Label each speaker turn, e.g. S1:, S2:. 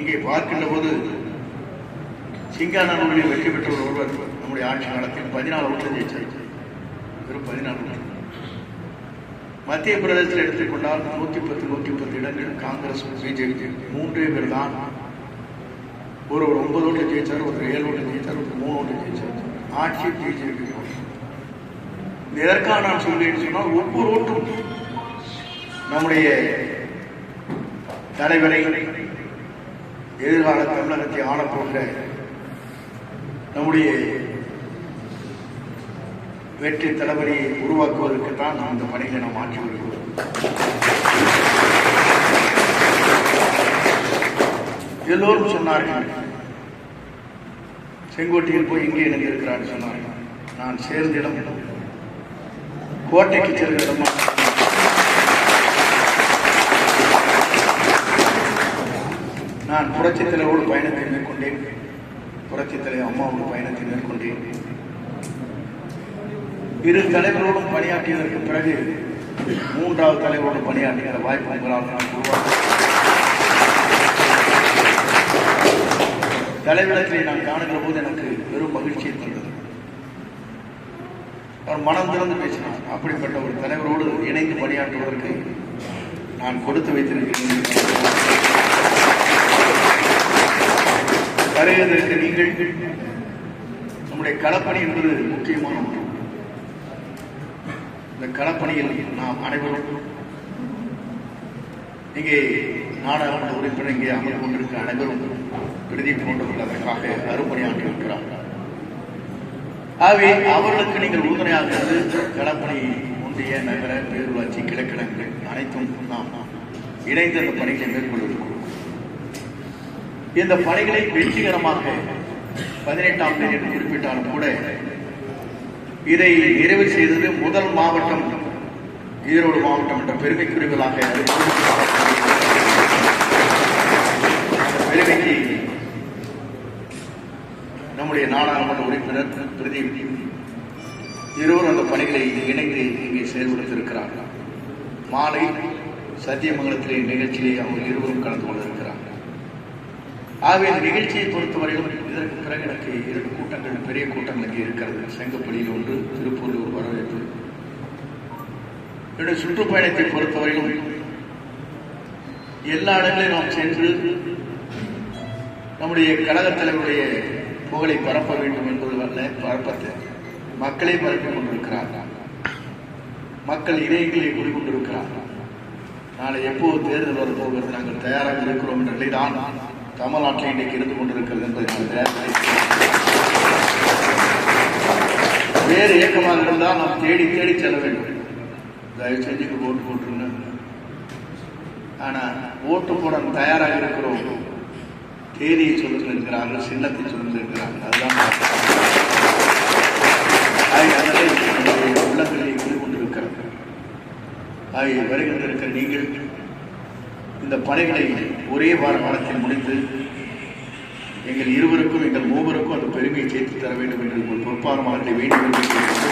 S1: இங்கே பார்க்கின்ற போது சிங்கானூரில் வெற்றி பெற்ற ஒரு ஒருவர் நம்முடைய ஆட்சி நடத்தி பதினாலு ஓட்டு ஜெயிச்சார். வெறும் பதினாலு ஓட்டு மத்திய பிரதேசத்தில் எடுத்துக்கொண்டால் நூத்தி பத்து நூத்தி பத்து இடங்கள் காங்கிரஸ் பிஜேபி மூன்றே பேர் தான். ஒரு ஒரு ஒன்பது ஓட்டு ஜெயிச்சார் ஒரு ஏழு ஓட்டு ஜெயிச்சார் ஒரு மூணு ஓட்டு ஜெயிச்சார். ஆட்சி பிஜேபி இதற்காக நான் சொல்றேன்னு சொன்னால் ஒவ்வொரு ஓட்டும் நம்முடைய தலைவரை எதிர்கால தமிழகத்தை ஆளப்போன்ற நம்முடைய வெற்றி தளபதியை உருவாக்குவதற்குத்தான் நாம் இந்த பணிகளை நாம் மாற்றி வருகிறோம். எல்லோரும் சொன்னார்கள் செங்கோட்டையில் போய் இங்கே இணைந்திருக்கிறார் சொன்னார்கள். நான் சேர்ந்த இடம் கோட்டைக்கு செல்கிற இடமா நான் புரட்சித்தலைவரோட பயணத்தை மேற்கொண்டேன். புரட்சித் தலைவர் அம்மாவோடு பயணத்தை மேற்கொண்டேன். இரு தலைவரோடும் பணியாற்றியதற்கு பிறகு மூன்றாவது தலைவரோடு பணியாற்றுகிற வாய்ப்பு உங்களால் நான் உருவாக்க தலைவரத்தை நான் காணுகிற போது எனக்கு பெரும் மகிழ்ச்சியை தந்தது. அவர் மனம் திறந்து பேசினார். அப்படிப்பட்ட ஒரு தலைவரோடு இணைந்து பணியாற்றுவதற்கு நான் கொடுத்து வைத்திருக்கிறேன். கரையதற்கு நீங்கள் நம்முடைய களப்பணி என்பது முக்கியமான ஒன்று. இந்த களப்பணியில் நாம் அனைவரும் இங்கே நாடாளுமன்ற உறுப்பினர் இங்கே அமர்ந்து கொண்டிருக்கிற அனைவரும் பிரதி போன்றவர்களுக்காக அதற்காக இருக்கிறார்கள். ஆகவே அவர்களுக்கு நீங்கள் உறுதுணையாக இருந்து களப்பணி ஒன்றிய நகர பேரூராட்சி கிழக்கிடங்கள் அனைத்தும் நாம் இணைந்த அந்த பணிகளை மேற்கொள்வதற்கு இந்த பணிகளை வெற்றிகரமாக பதினெட்டாம் தேதி என்று குறிப்பிட்டாலும் கூட இதை நிறைவு செய்தது முதல் மாவட்டம் ஈரோடு மாவட்டம் என்ற பெருமைக்குரியவர்களாக பெருமைக்கு நம்முடைய நாடாளுமன்ற உறுப்பினர் பிரதீப் இருவரும் அந்த பணிகளை இணைந்து இங்கே செயல்படுத்தியிருக்கிறார்கள் மாலை சத்தியமங்கலத்திலே நிகழ்ச்சியிலே அவங்க இருவரும் கலந்து கொண்டிருக்கிறார்கள். ஆகவே இந்த நிகழ்ச்சியை பொறுத்தவரையிலும் இதற்கு பிறகு எனக்கு இரண்டு கூட்டங்கள் பெரிய கூட்டங்கள் இங்கே இருக்கிறது. செங்கப்பள்ளியில் ஒன்று திருப்பூரில் ஒரு வரவேற்பு. என்னுடைய சுற்றுப்பயணத்தை பொறுத்தவரையிலும் எல்லா இடங்களையும் நாம் சென்று நம்முடைய கழகத் தலைவருடைய புகழை பரப்ப வேண்டும் என்பது அல்ல பரப்பத்தை மக்களை பரப்பிக் கொண்டிருக்கிறார்கள் மக்கள் இணையங்களை குடிக்கொண்டிருக்கிறார்கள் நாளை எப்போது தேர்தல் வர போகிறது நாங்கள் தயாராக இருக்கிறோம் என்ற நிலைதான் தமிழ்நாட்டில் இன்றைக்கு இருந்து கொண்டிருக்கிறது என்பதை வேறு இயக்கமாக இருந்தால் நாம் தேடி தேடி செல்ல வேண்டும். தயவு செஞ்சு ஓட்டு போட்டுருங்க. ஆனா ஓட்டு போட தயாராக இருக்கிறோம். தேதியை சொல்லிட்டு இருக்கிறார்கள் சின்னத்தை சொல்லிட்டு இருக்கிறார்கள் அதுதான் ஆகிய அதனை நம்முடைய ஆகிய வருகின்ற இருக்கிற நீங்கள் இந்த பணிகளை ஒரே வார காலத்தில் முடித்து எங்கள் இருவருக்கும் எங்கள் மூவருக்கும் அந்த பெருமையை சேர்த்து தர வேண்டும் என்று உங்கள் பொறுப்பான மகனை வேண்டும் என்று